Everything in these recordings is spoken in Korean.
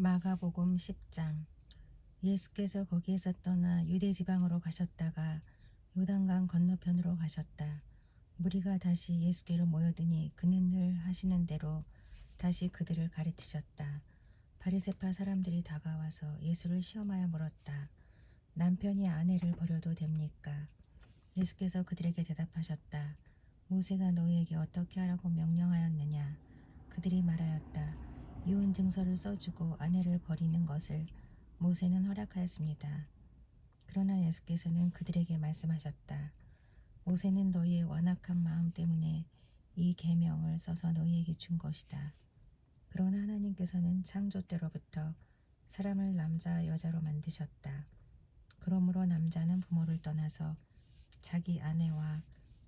마가복음 10장 예수께서 거기에서 떠나 유대 지방으로 가셨다가 요단강 건너편으로 가셨다. 무리가 다시 예수께로 모여드니 그는 늘 하시는 대로 다시 그들을 가르치셨다. 바리새파 사람들이 다가와서 예수를 시험하여 물었다. 남편이 아내를 버려도 됩니까? 예수께서 그들에게 대답하셨다. 모세가 너희에게 어떻게 하라고 명령하였느냐? 그들이 말하였다. 이혼 증서를 써주고 아내를 버리는 것을 모세는 허락하였습니다. 그러나 예수께서는 그들에게 말씀하셨다. 모세는 너희의 완악한 마음 때문에 이 계명을 써서 너희에게 준 것이다. 그러나 하나님께서는 창조 때로부터 사람을 남자 여자로 만드셨다. 그러므로 남자는 부모를 떠나서 자기 아내와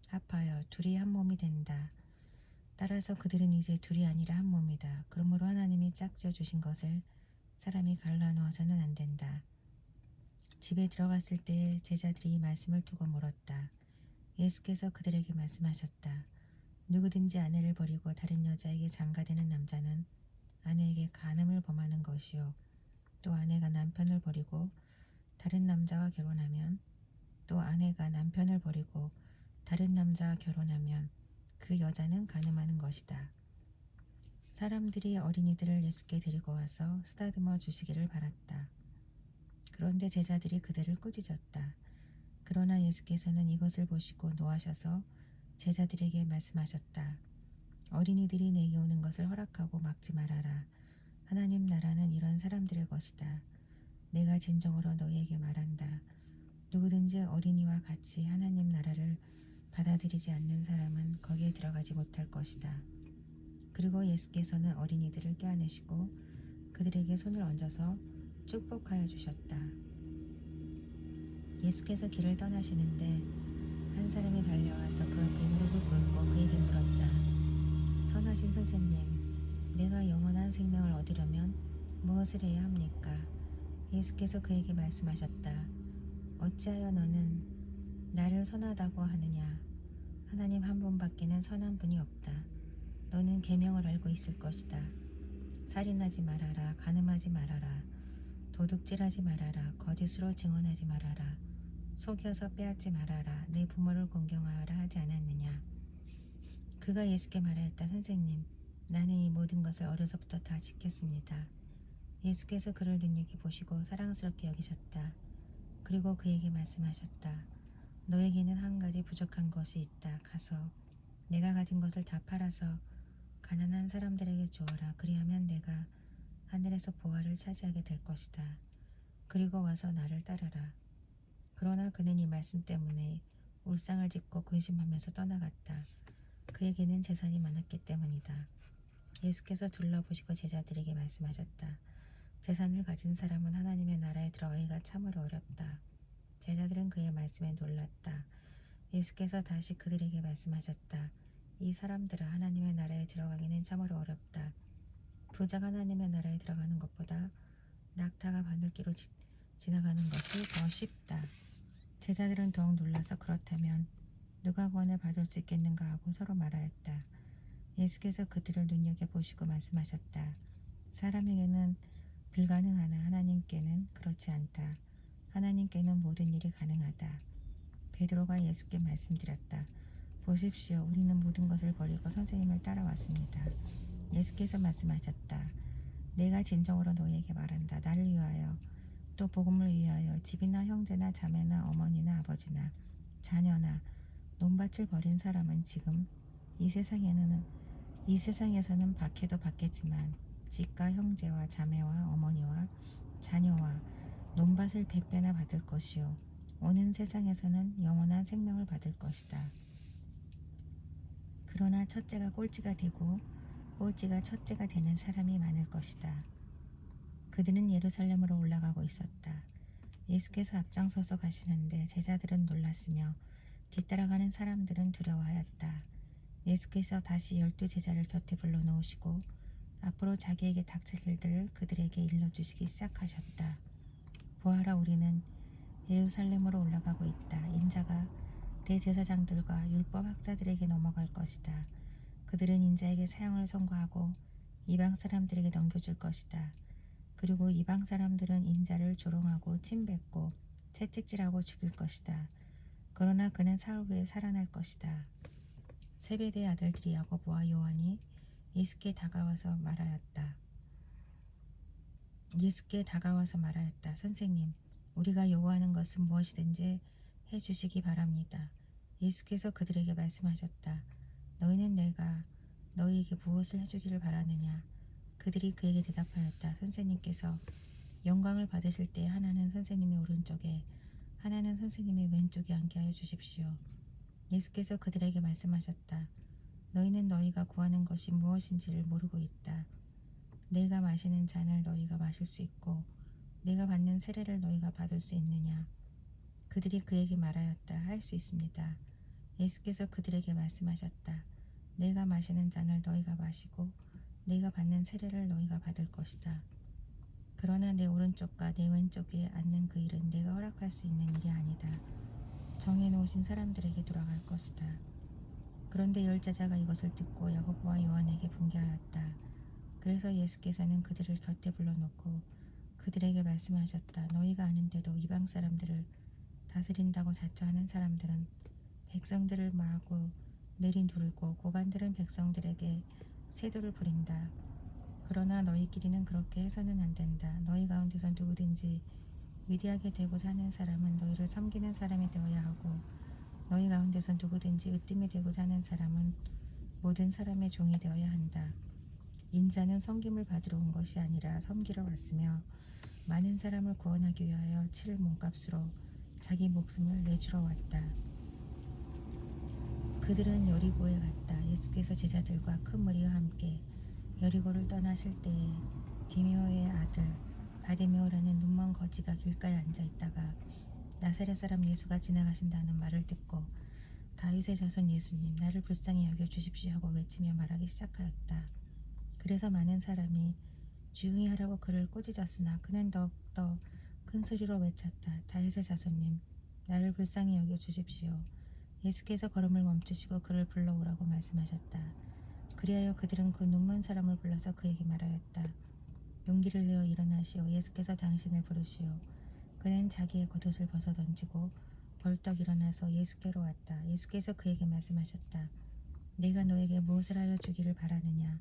합하여 둘이 한 몸이 된다. 따라서 그들은 이제 둘이 아니라 한 몸이다. 그러므로 하나님이 짝지어 주신 것을 사람이 갈라놓아서는 안 된다. 집에 들어갔을 때 제자들이 이 말씀을 두고 물었다. 예수께서 그들에게 말씀하셨다. 누구든지 아내를 버리고 다른 여자에게 장가되는 남자는 아내에게 간음을 범하는 것이요. 또 아내가 남편을 버리고 다른 남자와 결혼하면 또 아내가 남편을 버리고 다른 남자와 결혼하면 그 여자는 가늠하는 것이다. 사람들이 어린이들을 예수께 데리고 와서 쓰다듬어 주시기를 바랐다. 그런데 제자들이 그들을 꾸짖었다. 그러나 예수께서는 이것을 보시고 노하셔서 제자들에게 말씀하셨다. 어린이들이 내게 오는 것을 허락하고 막지 말아라. 하나님 나라는 이런 사람들의 것이다. 내가 진정으로 너희에게 말한다. 누구든지 어린이와 같이 하나님 나라를 받아들이지 않는 사람은 거기에 들어가지 못할 것이다. 그리고 예수께서는 어린이들을 껴안으시고 그들에게 손을 얹어서 축복하여 주셨다. 예수께서 길을 떠나시는데 한 사람이 달려와서 그 앞에 무릎을 꿇고 그에게 물었다. 선하신 선생님, 내가 영원한 생명을 얻으려면 무엇을 해야 합니까? 예수께서 그에게 말씀하셨다. 어찌하여 너는 나를 선하다고 하느냐? 하나님 한 분밖에는 선한 분이 없다. 너는 계명을 알고 있을 것이다. 살인하지 말아라, 간음하지 말아라, 도둑질하지 말아라, 거짓으로 증언하지 말아라, 속여서 빼앗지 말아라, 내 부모를 공경하여라 하지 않았느냐? 그가 예수께 말하였다. 선생님, 나는 이 모든 것을 어려서부터 다 지켰습니다. 예수께서 그를 눈여겨보시고 사랑스럽게 여기셨다. 그리고 그에게 말씀하셨다. 너에게는 한 가지 부족한 것이 있다. 가서 내가 가진 것을 다 팔아서 가난한 사람들에게 주어라. 그리하면 내가 하늘에서 보화를 차지하게 될 것이다. 그리고 와서 나를 따르라. 그러나 그는 이 말씀 때문에 울상을 짓고 근심하면서 떠나갔다. 그에게는 재산이 많았기 때문이다. 예수께서 둘러보시고 제자들에게 말씀하셨다. 재산을 가진 사람은 하나님의 나라에 들어가기가 참으로 어렵다. 제자들은 그의 말씀에 놀랐다. 예수께서 다시 그들에게 말씀하셨다. 이 사람들아 하나님의 나라에 들어가기는 참으로 어렵다. 부자가 하나님의 나라에 들어가는 것보다 낙타가 바늘기로 지, 지나가는 것이 더 쉽다. 제자들은 더욱 놀라서 그렇다면 누가 구원을 받을 수 있겠는가 하고 서로 말하였다. 예수께서 그들을 눈여겨보시고 말씀하셨다. 사람에게는 불가능하나 하나님께는 그렇지 않다. 하나님께는 모든 일이 가능하다. 베드로가 예수께 말씀드렸다. 보십시오. 우리는 모든 것을 버리고 선생님을 따라왔습니다. 예수께서 말씀하셨다. 내가 진정으로 너희에게 말한다. 나를 위하여 또 복음을 위하여 집이나 형제나 자매나 어머니나 아버지나 자녀나 논밭을 버린 사람은 지금 이 세상에는 이 세상에서는 박해도 받겠지만 집과 형제와 자매와 어머니와 자녀와 논밭을 백배나 받을 것이요 오는 세상에서는 영원한 생명을 받을 것이다. 그러나 첫째가 꼴찌가 되고 꼴찌가 첫째가 되는 사람이 많을 것이다. 그들은 예루살렘으로 올라가고 있었다. 예수께서 앞장서서 가시는데 제자들은 놀랐으며 뒤따라가는 사람들은 두려워하였다. 예수께서 다시 열두 제자를 곁에 불러놓으시고 앞으로 자기에게 닥칠 일들을 그들에게 일러주시기 시작하셨다. 보아라 우리는 예루살렘으로 올라가고 있다. 인자가 대제사장들과 율법 학자들에게 넘어갈 것이다. 그들은 인자에게 사형을 선고하고 이방 사람들에게 넘겨줄 것이다. 그리고 이방 사람들은 인자를 조롱하고 침뱉고 채찍질하고 죽일 것이다. 그러나 그는 사흘 후에 살아날 것이다. 세베대의 아들들이 야고보와 요한이 예수께 다가와서 말하였다. 예수께 다가와서 말하였다. 선생님, 우리가 요구하는 것은 무엇이든지 해 주시기 바랍니다. 예수께서 그들에게 말씀하셨다. 너희는 내가 너희에게 무엇을 해주기를 바라느냐? 그들이 그에게 대답하였다. 선생님께서 영광을 받으실 때 하나는 선생님의 오른쪽에 하나는 선생님의 왼쪽에 앉게 하여 주십시오. 예수께서 그들에게 말씀하셨다. 너희는 너희가 구하는 것이 무엇인지를 모르고 있다. 내가 마시는 잔을 너희가 마실 수 있고 내가 받는 세례를 너희가 받을 수 있느냐? 그들이 그에게 말하였다. 할 수 있습니다. 예수께서 그들에게 말씀하셨다. 내가 마시는 잔을 너희가 마시고 내가 받는 세례를 너희가 받을 것이다. 그러나 내 오른쪽과 내 왼쪽에 앉는 그 일은 내가 허락할 수 있는 일이 아니다. 정해놓으신 사람들에게 돌아갈 것이다. 그런데 열 제자가 이것을 듣고 야고보와 요한에게 분개하였다. 그래서 예수께서는 그들을 곁에 불러놓고 그들에게 말씀하셨다. 너희가 아는 대로 이방 사람들을 다스린다고 자처하는 사람들은 백성들을 마하고 내리 누르고 고관들은 백성들에게 세도를 부린다. 그러나 너희끼리는 그렇게 해서는 안 된다. 너희 가운데서 누구든지 위대하게 되고자 하는 사람은 너희를 섬기는 사람이 되어야 하고 너희 가운데서 누구든지 으뜸이 되고자 하는 사람은 모든 사람의 종이 되어야 한다. 인자는 섬김을 받으러 온 것이 아니라 섬기러 왔으며 많은 사람을 구원하기 위하여 칠 몸값으로 자기 목숨을 내주러 왔다. 그들은 여리고에 갔다. 예수께서 제자들과 큰 무리와 함께 여리고를 떠나실 때에 디메오의 아들 바디메오라는 눈먼 거지가 길가에 앉아 있다가 나사렛 사람 예수가 지나가신다는 말을 듣고 다윗의 자손 예수님 나를 불쌍히 여겨 주십시오 하고 외치며 말하기 시작하였다. 그래서 많은 사람이 조용히 하라고 그를 꾸짖었으나 그는 더욱더 큰 소리로 외쳤다. 다윗의 자손님 나를 불쌍히 여겨 주십시오. 예수께서 걸음을 멈추시고 그를 불러오라고 말씀하셨다. 그리하여 그들은 그 눈먼 사람을 불러서 그에게 말하였다. 용기를 내어 일어나시오. 예수께서 당신을 부르시오. 그는 자기의 겉옷을 벗어 던지고 벌떡 일어나서 예수께로 왔다. 예수께서 그에게 말씀하셨다. 내가 너에게 무엇을 하여 주기를 바라느냐?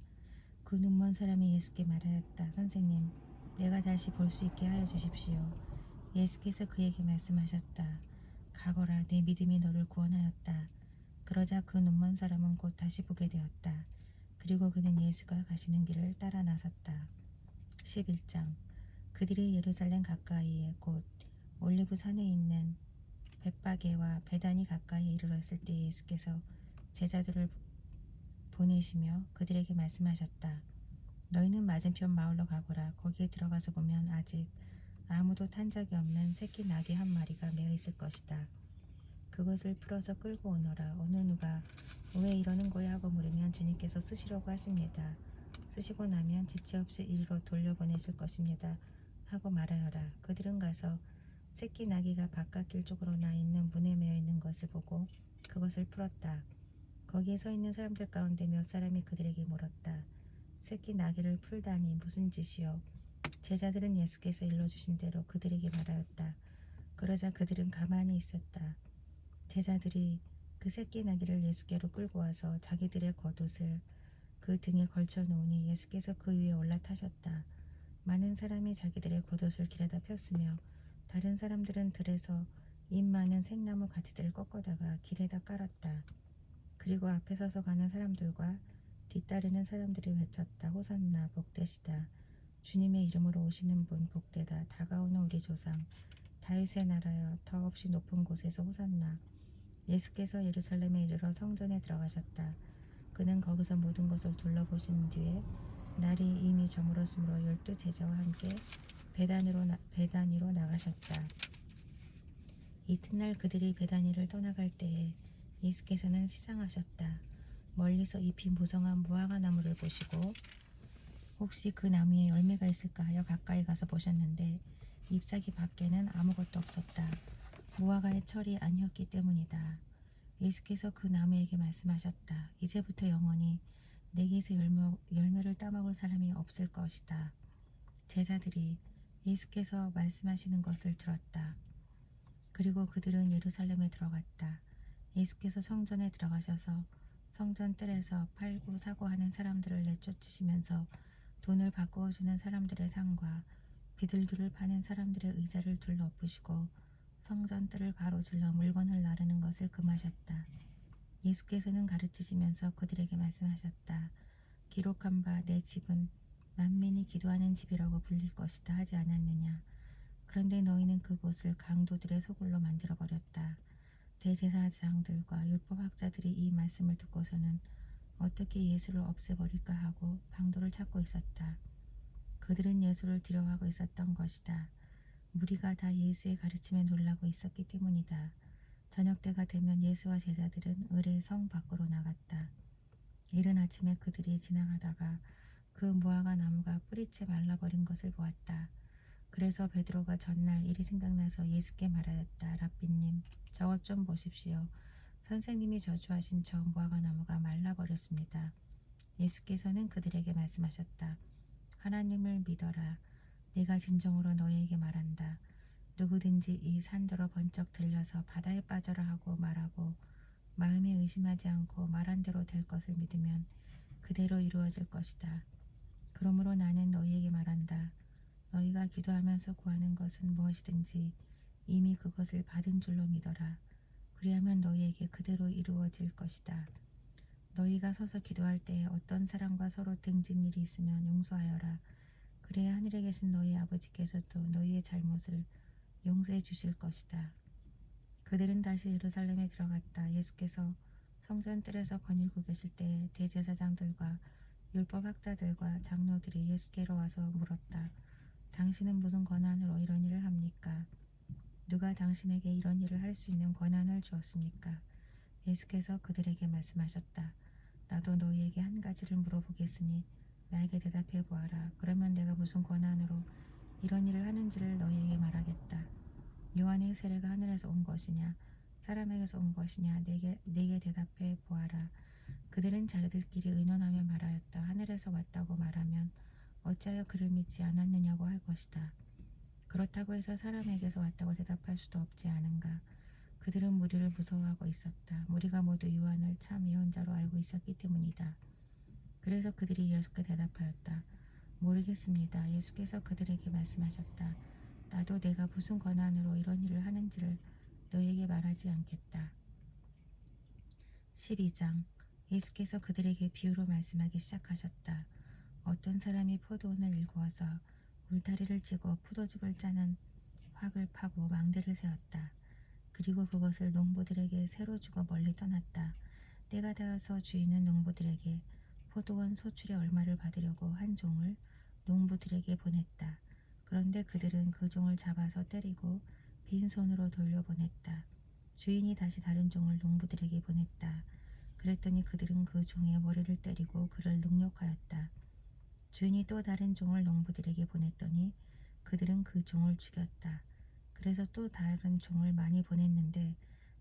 그 눈먼 사람이 예수께 말하였다. 선생님, 내가 다시 볼 수 있게 하여 주십시오. 예수께서 그에게 말씀하셨다. 가거라, 내 믿음이 너를 구원하였다. 그러자 그 눈먼 사람은 곧 다시 보게 되었다. 그리고 그는 예수가 가시는 길을 따라 나섰다. 11장 그들이 예루살렘 가까이에 곧 올리브 산에 있는 벳바게와 베단이 가까이에 이르렀을 때 예수께서 제자들을 보내시며 그들에게 말씀하셨다. 너희는 맞은편 마을로 가거라. 거기에 들어가서 보면 아직 아무도 탄 적이 없는 새끼 나귀 한 마리가 매어 있을 것이다. 그것을 풀어서 끌고 오너라. 어느 누가 왜 이러는 거야 하고 물으면 주님께서 쓰시려고 하십니다. 쓰시고 나면 지체 없이 이리로 돌려보내실 것입니다. 하고 말하여라. 그들은 가서 새끼 나귀가 바깥길 쪽으로 나 있는 문에 매어 있는 것을 보고 그것을 풀었다. 거기에 서 있는 사람들 가운데 몇 사람이 그들에게 물었다. 새끼 나귀를 풀다니 무슨 짓이요? 제자들은 예수께서 일러주신 대로 그들에게 말하였다. 그러자 그들은 가만히 있었다. 제자들이 그 새끼 나귀를 예수께로 끌고 와서 자기들의 겉옷을 그 등에 걸쳐 놓으니 예수께서 그 위에 올라타셨다. 많은 사람이 자기들의 겉옷을 길에다 폈으며 다른 사람들은 들에서 잎 많은 생나무 가지들을 꺾어다가 길에다 깔았다. 그리고 앞에 서서 가는 사람들과 뒤따르는 사람들이 외쳤다. 호산나 복되시다. 주님의 이름으로 오시는 분 복되다. 다가오는 우리 조상 다윗의 나라여 더없이 높은 곳에서 호산나. 예수께서 예루살렘에 이르러 성전에 들어가셨다. 그는 거기서 모든 것을 둘러보신 뒤에 날이 이미 저물었으므로 열두 제자와 함께 배단으로 나, 배단위로 나가셨다. 이튿날 그들이 배단위를 떠나갈 때에 예수께서는 시상하셨다. 멀리서 잎이 무성한 무화과 나무를 보시고 혹시 그 나무에 열매가 있을까 하여 가까이 가서 보셨는데 잎사귀 밖에는 아무것도 없었다. 무화과의 철이 아니었기 때문이다. 예수께서 그 나무에게 말씀하셨다. 이제부터 영원히 내게서 열매, 열매를 따먹을 사람이 없을 것이다. 제자들이 예수께서 말씀하시는 것을 들었다. 그리고 그들은 예루살렘에 들어갔다. 예수께서 성전에 들어가셔서 성전 뜰에서 팔고 사고 하는 사람들을 내쫓으시면서 돈을 바꾸어 주는 사람들의 상과 비둘기를 파는 사람들의 의자를 둘러엎으시고 성전 뜰을 가로질러 물건을 나르는 것을 금하셨다. 예수께서는 가르치시면서 그들에게 말씀하셨다. 기록한 바 내 집은 만민이 기도하는 집이라고 불릴 것이다 하지 않았느냐. 그런데 너희는 그곳을 강도들의 소굴로 만들어 버렸다. 대제사장들과 율법학자들이 이 말씀을 듣고서는 어떻게 예수를 없애버릴까 하고 방도를 찾고 있었다. 그들은 예수를 두려워하고 있었던 것이다. 무리가 다 예수의 가르침에 놀라고 있었기 때문이다. 저녁 때가 되면 예수와 제자들은 을의 성 밖으로 나갔다. 이른 아침에 그들이 지나가다가 그 무화과 나무가 뿌리채 말라버린 것을 보았다. 그래서 베드로가 전날 일이 생각나서 예수께 말하였다. 라삐님, 저것 좀 보십시오. 선생님이 저주하신 저 무화과 나무가 말라버렸습니다. 예수께서는 그들에게 말씀하셨다. 하나님을 믿어라. 내가 진정으로 너희에게 말한다. 누구든지 이 산더러 번쩍 들려서 바다에 빠져라 하고 말하고 마음에 의심하지 않고 말한 대로 될 것을 믿으면 그대로 이루어질 것이다. 그러므로 나는 너희에게 말한다. 너희가 기도하면서 구하는 것은 무엇이든지 이미 그것을 받은 줄로 믿어라. 그리하면 너희에게 그대로 이루어질 것이다. 너희가 서서 기도할 때에 어떤 사람과 서로 등진 일이 있으면 용서하여라. 그래야 하늘에 계신 너희 아버지께서도 너희의 잘못을 용서해 주실 것이다. 그들은 다시 예루살렘에 들어갔다. 예수께서 성전 뜰에서 거닐고 계실 때 대제사장들과 율법학자들과 장로들이 예수께로 와서 물었다. 당신은 무슨 권한으로 이런 일을 합니까? 누가 당신에게 이런 일을 할 수 있는 권한을 주었습니까? 예수께서 그들에게 말씀하셨다. 나도 너희에게 한 가지를 물어보겠으니 나에게 대답해 보아라. 그러면 내가 무슨 권한으로 이런 일을 하는지를 너희에게 말하겠다. 요한의 세례가 하늘에서 온 것이냐 사람에게서 온 것이냐 내게 내게 대답해 보아라. 그들은 자기들끼리 의논하며 말하였다. 하늘에서 왔다고 말하면 어찌하여 그를 믿지 않았느냐고 할 것이다. 그렇다고 해서 사람에게서 왔다고 대답할 수도 없지 않은가. 그들은 무리를 무서워하고 있었다. 무리가 모두 요한을 참 예언자로 알고 있었기 때문이다. 그래서 그들이 예수께 대답하였다. 모르겠습니다. 예수께서 그들에게 말씀하셨다. 나도 내가 무슨 권한으로 이런 일을 하는지를 너에게 말하지 않겠다. 12장 예수께서 그들에게 비유로 말씀하기 시작하셨다. 어떤 사람이 포도원을 일구어서 울타리를 치고 포도즙을 짜는 확을 파고 망대를 세웠다. 그리고 그것을 농부들에게 새로 주고 멀리 떠났다. 때가 되어서 주인은 농부들에게 포도원 소출의 얼마를 받으려고 한 종을 농부들에게 보냈다. 그런데 그들은 그 종을 잡아서 때리고 빈손으로 돌려보냈다. 주인이 다시 다른 종을 농부들에게 보냈다. 그랬더니 그들은 그 종의 머리를 때리고 그를 능욕하였다. 주인이 또 다른 종을 농부들에게 보냈더니 그들은 그 종을 죽였다. 그래서 또 다른 종을 많이 보냈는데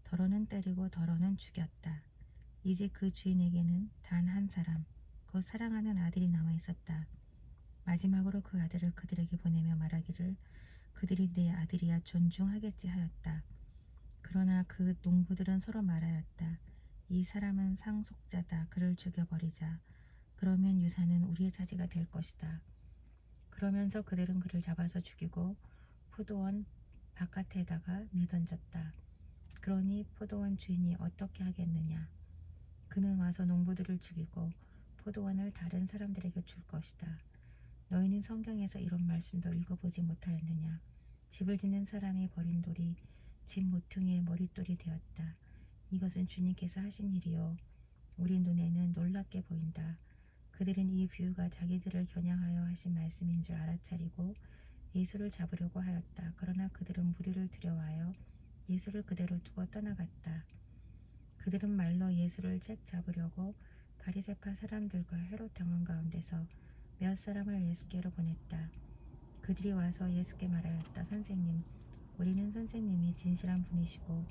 더러는 때리고 더러는 죽였다. 이제 그 주인에게는 단 한 사람, 곧 사랑하는 아들이 남아 있었다. 마지막으로 그 아들을 그들에게 보내며 말하기를 그들이 내 아들이야 존중하겠지 하였다. 그러나 그 농부들은 서로 말하였다. 이 사람은 상속자다. 그를 죽여버리자. 그러면 유산은 우리의 차지가 될 것이다. 그러면서 그들은 그를 잡아서 죽이고 포도원 바깥에다가 내던졌다. 그러니 포도원 주인이 어떻게 하겠느냐? 그는 와서 농부들을 죽이고 포도원을 다른 사람들에게 줄 것이다. 너희는 성경에서 이런 말씀도 읽어보지 못하였느냐? 집을 짓는 사람이 버린 돌이 집 모퉁이의 머릿돌이 되었다. 이것은 주님께서 하신 일이요. 우리 눈에는 놀랍게 보인다. 그들은 이 비유가 자기들을 겨냥하여 하신 말씀인 줄 알아차리고 예수를 잡으려고 하였다. 그러나 그들은 무리를 두려워하여 예수를 그대로 두고 떠나갔다. 그들은 말로 예수를 책 잡으려고 바리새파 사람들과 헤롯 당원 가운데서 몇 사람을 예수께로 보냈다. 그들이 와서 예수께 말하였다. 선생님, 우리는 선생님이 진실한 분이시고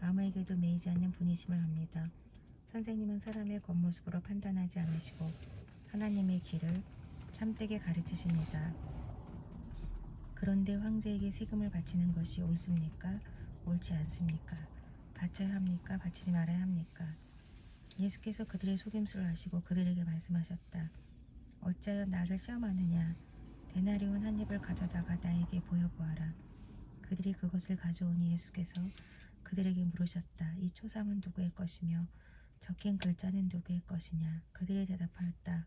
아무에게도 매이지 않는 분이심을 압니다. 선생님은 사람의 겉모습으로 판단하지 않으시고 하나님의 길을 참되게 가르치십니다. 그런데 황제에게 세금을 바치는 것이 옳습니까? 옳지 않습니까? 바쳐야 합니까? 바치지 말아야 합니까? 예수께서 그들의 속임수를 아시고 그들에게 말씀하셨다. 어찌하여 나를 시험하느냐? 데나리온 한 입을 가져다가 나에게 보여보아라. 그들이 그것을 가져오니 예수께서 그들에게 물으셨다. 이 초상은 누구의 것이며 적힌 글자는 누구의 것이냐? 그들이 대답하였다.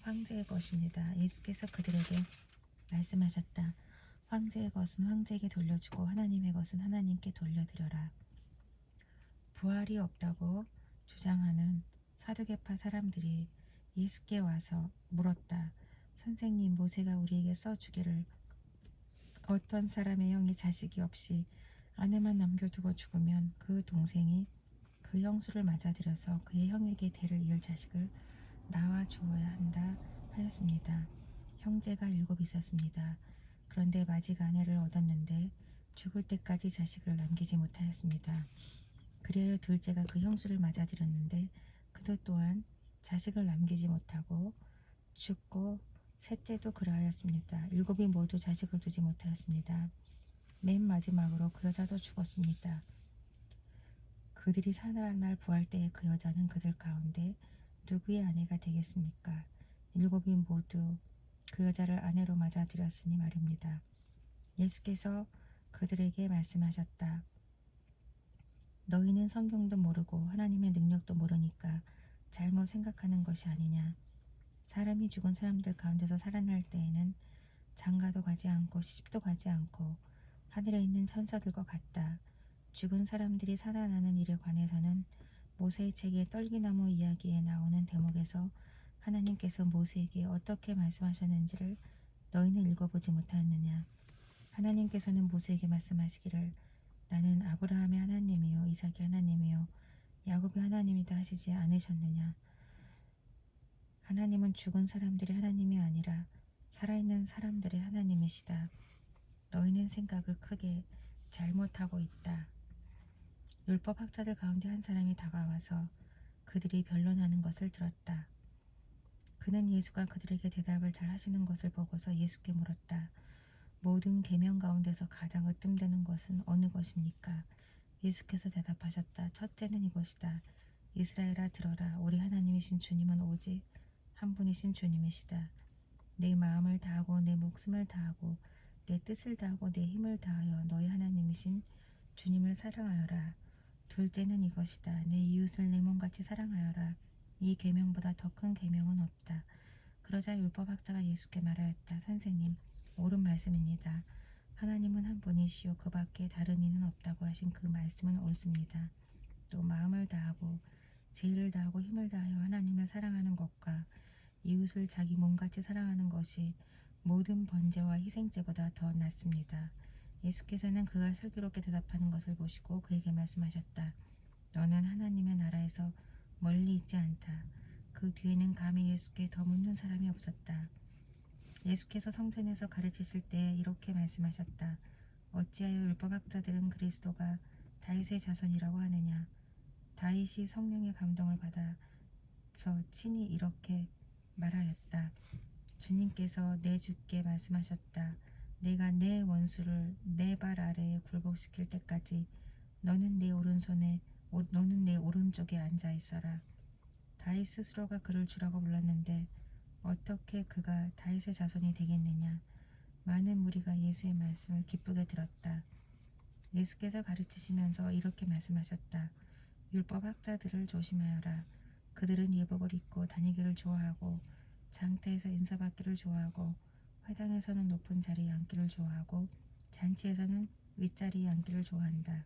황제의 것입니다. 예수께서 그들에게 말씀하셨다. 황제의 것은 황제에게 돌려주고 하나님의 것은 하나님께 돌려드려라. 부활이 없다고 주장하는 사두개파 사람들이 예수께 와서 물었다. 선생님, 모세가 우리에게 써주기를 어떤 사람의 형이 자식이 없이 아내만 남겨두고 죽으면 그 동생이 그 형수를 맞아들여서 그의 형에게 대를 이을 자식을 낳아 주어야 한다 하였습니다. 형제가 일곱 있었습니다. 그런데 마지가 아내를 얻었는데 죽을 때까지 자식을 남기지 못하였습니다. 그리하여 둘째가 그 형수를 맞아들였는데 그도 또한 자식을 남기지 못하고 죽고 셋째도 그러하였습니다. 일곱이 모두 자식을 두지 못하였습니다. 맨 마지막으로 그 여자도 죽었습니다. 그들이 살아날 부활 때에 그 여자는 그들 가운데 누구의 아내가 되겠습니까? 일곱이 모두 그 여자를 아내로 맞아들였으니 말입니다. 예수께서 그들에게 말씀하셨다. 너희는 성경도 모르고 하나님의 능력도 모르니까 잘못 생각하는 것이 아니냐. 사람이 죽은 사람들 가운데서 살아날 때에는 장가도 가지 않고 시집도 가지 않고 하늘에 있는 천사들과 같다. 죽은 사람들이 살아나는 일에 관해서는 모세의 책의 떨기나무 이야기에 나오는 대목에서 하나님께서 모세에게 어떻게 말씀하셨는지를 너희는 읽어보지 못하였느냐. 하나님께서는 모세에게 말씀하시기를 나는 아브라함의 하나님이요 이삭의 하나님이요 야곱의 하나님이다 하시지 않으셨느냐. 하나님은 죽은 사람들의 하나님이 아니라 살아있는 사람들의 하나님이시다. 너희는 생각을 크게 잘못하고 있다. 율법 학자들 가운데 한 사람이 다가와서 그들이 변론하는 것을 들었다. 그는 예수가 그들에게 대답을 잘 하시는 것을 보고서 예수께 물었다. 모든 계명 가운데서 가장 으뜸되는 것은 어느 것입니까? 예수께서 대답하셨다. 첫째는 이것이다. 이스라엘아 들어라. 우리 하나님이신 주님은 오직 한 분이신 주님이시다. 내 마음을 다하고 내 목숨을 다하고 내 뜻을 다하고 내 힘을 다하여 너희 하나님이신 주님을 사랑하여라. 둘째는 이것이다. 내 이웃을 내 몸같이 사랑하여라. 이 계명보다 더 큰 계명은 없다. 그러자 율법학자가 예수께 말하였다. 선생님, 옳은 말씀입니다. 하나님은 한 분이시요 그 밖에 다른 이는 없다고 하신 그 말씀은 옳습니다. 또 마음을 다하고 죄를 다하고 힘을 다하여 하나님을 사랑하는 것과 이웃을 자기 몸같이 사랑하는 것이 모든 번제와 희생제보다 더 낫습니다. 예수께서는 그가 슬기롭게 대답하는 것을 보시고 그에게 말씀하셨다. 너는 하나님의 나라에서 멀리 있지 않다. 그 뒤에는 감히 예수께 더 묻는 사람이 없었다. 예수께서 성전에서 가르치실 때 이렇게 말씀하셨다. 어찌하여 율법학자들은 그리스도가 다윗의 자손이라고 하느냐? 다윗이 성령의 감동을 받아서 친히 이렇게 말하였다. 주님께서 내 주께 말씀하셨다. 내가 내 원수를 내 발 아래에 굴복시킬 때까지 너는 내 오른손에 오- 너는 내 오른쪽에 앉아 있어라. 다윗 스스로가 그를 주라고 불렀는데 어떻게 그가 다윗의 자손이 되겠느냐? 많은 무리가 예수의 말씀을 기쁘게 들었다. 예수께서 가르치시면서 이렇게 말씀하셨다. 율법 학자들을 조심하여라. 그들은 예복을 입고 다니기를 좋아하고 장터에서 인사받기를 좋아하고 회당에서는 높은 자리에 앉기를 좋아하고 잔치에서는 윗자리에 앉기를 좋아한다.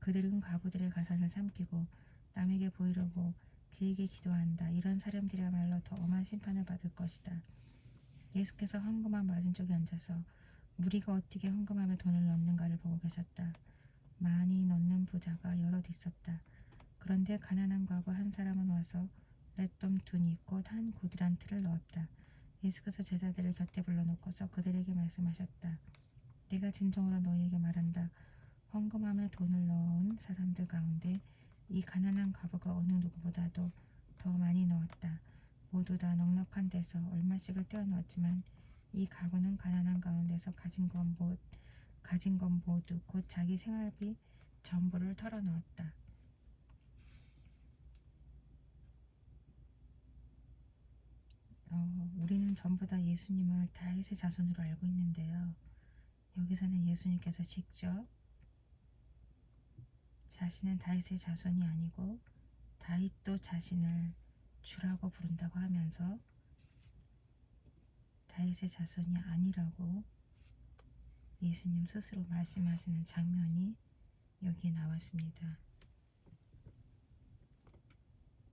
그들은 과부들의 가산을 삼키고 남에게 보이려고 그에게 기도한다. 이런 사람들이야말로 더 엄한 심판을 받을 것이다. 예수께서 황금함 맞은쪽에 앉아서 무리가 어떻게 황금함에 돈을 넣는가를 보고 계셨다. 많이 넣는 부자가 여럿 있었다. 그런데 가난한 과부 한 사람은 와서 렛돔 둔이 곧한 고드란 틀을 넣었다. 예수께서 제자들을 곁에 불러놓고서 그들에게 말씀하셨다. 내가 진정으로 너희에게 말한다. 헌금함에 돈을 넣은 사람들 가운데 이 가난한 과부가 어느 누구보다도 더 많이 넣었다. 모두 다 넉넉한 데서 얼마씩을 떼어 넣었지만 이 가구는 가난한 가운데서 가진 것 모, 가진 것 모두 곧 자기 생활비 전부를 털어넣었다. 어, 우리는 전부 다 예수님을 다윗의 자손으로 알고 있는데요. 여기서는 예수님께서 직접 자신은 다윗의 자손이 아니고 다윗도 자신을 주라고 부른다고 하면서 다윗의 자손이 아니라고 예수님 스스로 말씀하시는 장면이 여기에 나왔습니다.